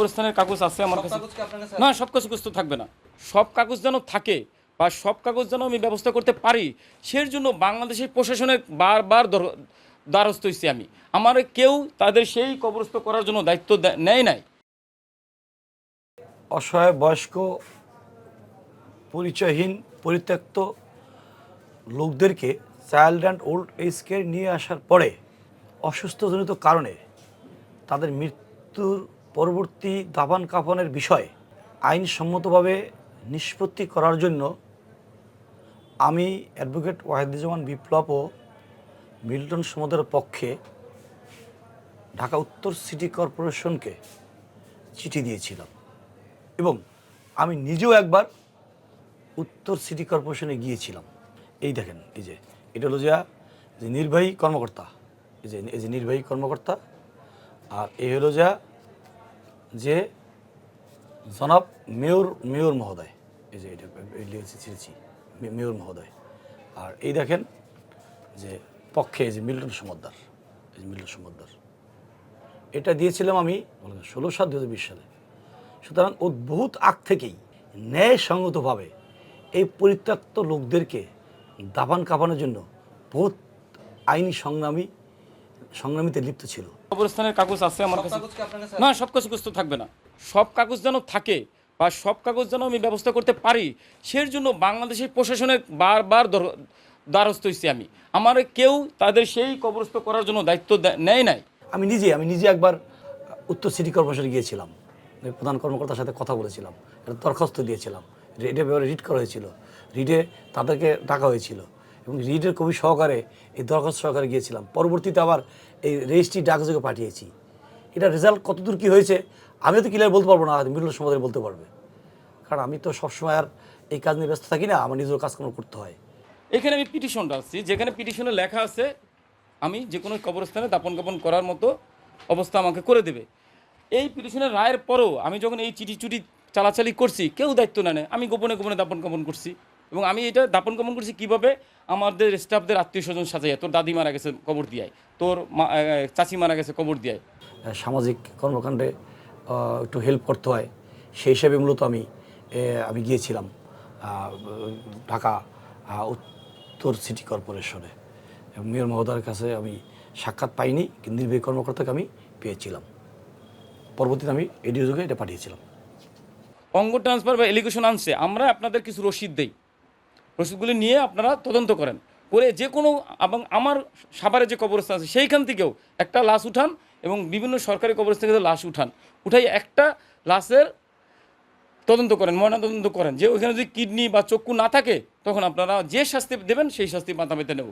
কবরস্থানের কাগজ আছে আমার কাছে। না সব কাগজ তো থাকবে না। সব কাগজ যেন থাকে বা সব কাগজ যেন আমি ব্যবস্থা করতে পারি সের জন্য বাংলাদেশের প্রশাসনের বারবার দ্বারস্থ হয়েছি আমি। আমার কেউ তাদের সেই কবরস্থ করার জন্য দায়িত্ব দে- নেয় নাই। অসহায় বয়স্ক পরিচয়হীন পরিত্যক্ত লোকদেরকে child and old age care নিয়ে আসার পরে অসুস্থজনিত কারণে তাদের মৃত্যুর পরবর্তী দাবান কাফনের বিষয়ে আইনসম্মতভাবে নিষ্পত্তি করার জন্য আমি অ্যাডভোকেট ওয়াহিদুজ্জামান বিপ্লব ও মিল্টন সমুদ্রের পক্ষে ঢাকা উত্তর সিটি কর্পোরেশনকে চিঠি দিয়েছিলাম। এবং আমি নিজেও একবার উত্তর সিটি কর্পোরেশনে গিয়েছিলাম। এই দেখেন, এই যে এটা হলো যা যে নির্বাহী কর্মকর্তা, এই যে এই যে নির্বাহী কর্মকর্তা, আর এই হলো যা যে জনাব মেয়র মেয়র মহোদয়, এই যে এটা লিখেছি ছিঁড়েছি মেয়র মহোদয়। আর এই দেখেন যে পক্ষে যে মিল্টন সমদ্দার, এই যে মিল্টন সমদ্দার। এটা দিয়েছিলাম আমি ষোলো সাত দু হাজার বিশ সালে। সুতরাং বহুত আগ থেকেই ন্যায়সঙ্গতভাবে এই পরিত্যক্ত লোকদেরকে দাবান কাঁপানোর জন্য বহুত আইনি সংগ্রামী, সংগ্রামীতে লিপ্ত ছিল। কবরস্থানের কাগজ আছে আমার কাছে। না সব কাগজ তো থাকবে না। সব কাগজ যেন থাকে বা সব কাগজ যেন আমি ব্যবস্থা করতে পারি সের জন্য বাংলাদেশের প্রশাসনের বারবার দর- দ্বারস্থ হয়েছি আমি। আমার কেউ তাদের সেই কবরস্থ করার জন্য দায়িত্ব দে- নেয় নাই। আমি নিজে আমি নিজে একবার উত্তর সিটি কর্পোরেশনে গিয়েছিলাম। প্রধান কর্মকর্তার সাথে কথা বলেছিলাম। একটা দরখাস্ত দিয়েছিলাম। রিডে ব্যাপারে রিড করা হয়েছিল। রিডে তাদেরকে ডাকা হয়েছিল। এবং রিডের কবি সহকারে এই দরখাস্ত সহকারে গিয়েছিলাম। পরবর্তীতে আবার এই রেজিস্ট্রি ডাকযোগে পাঠিয়েছি। এটা রেজাল্ট কতদূর কী হয়েছে আমিও তো ক্লিয়ার বলতে পারব না মিলন সমাধান বলতে পারবে। কারণ আমি তো সবসময় আর এই কাজ নিয়ে ব্যস্ত থাকি না, আমার নিজের কাজকর্ম করতে হয়। এখানে আমি পিটিশন ডাকছি যেখানে পিটিশনে লেখা আছে, আমি যে কোনো কবরস্থানে দাপন কাপন করার মতো অবস্থা আমাকে করে দেবে। এই পিটিশনের রায়ের পরেও আমি যখন এই চিঠি চুটি চালাচালি করছি, কেউ দায়িত্ব নেয় আমি গোপনে গোপনে দাপন কাপন করছি। এবং আমি এটা দাপন কাপন করছি কীভাবে? আমাদের স্টাফদের আত্মীয় স্বজন সাজাইয়া। তোর দাদি মারা গেছে কবর দিয়ায়। তোর মা- চাচি মারা গেছে কবর দিয়ায়। সামাজিক কর্মকাণ্ডে একটু হেল্প করতে হয়। সেই হিসাবে মূলত আমি আমি গিয়েছিলাম ঢাকা উত্তর সিটি কর্পোরেশনে এবং মেয়র মহোদয়ের কাছে আমি সাক্ষাৎ পাইনি কিন্তু নির্বাহী কর্মকর্তাকে আমি পেয়েছিলাম। পরবর্তীতে আমি এডিও যুগে এটা পাঠিয়েছিলাম। অঙ্গ ট্রান্সফার বা এলিগেশন আনছে। আমরা আপনাদের কিছু রসিদ দেই। রসিদগুলি নিয়ে আপনারা তদন্ত করেন। করে যে কোনো এবং আমার সাভারে যে কবরস্থান আছে, সেইখান থেকেও একটা লাশ উঠান এবং বিভিন্ন সরকারি কবরস্থান থেকে লাশ উঠান। উঠাই একটা লাশের তদন্ত করেন, ময়না তদন্ত করেন। যে ওইখানে যদি কিডনি বা চক্ষু না থাকে, তখন আপনারা যে শাস্তি দেবেন, সেই শাস্তি মাথা পেতে নেব।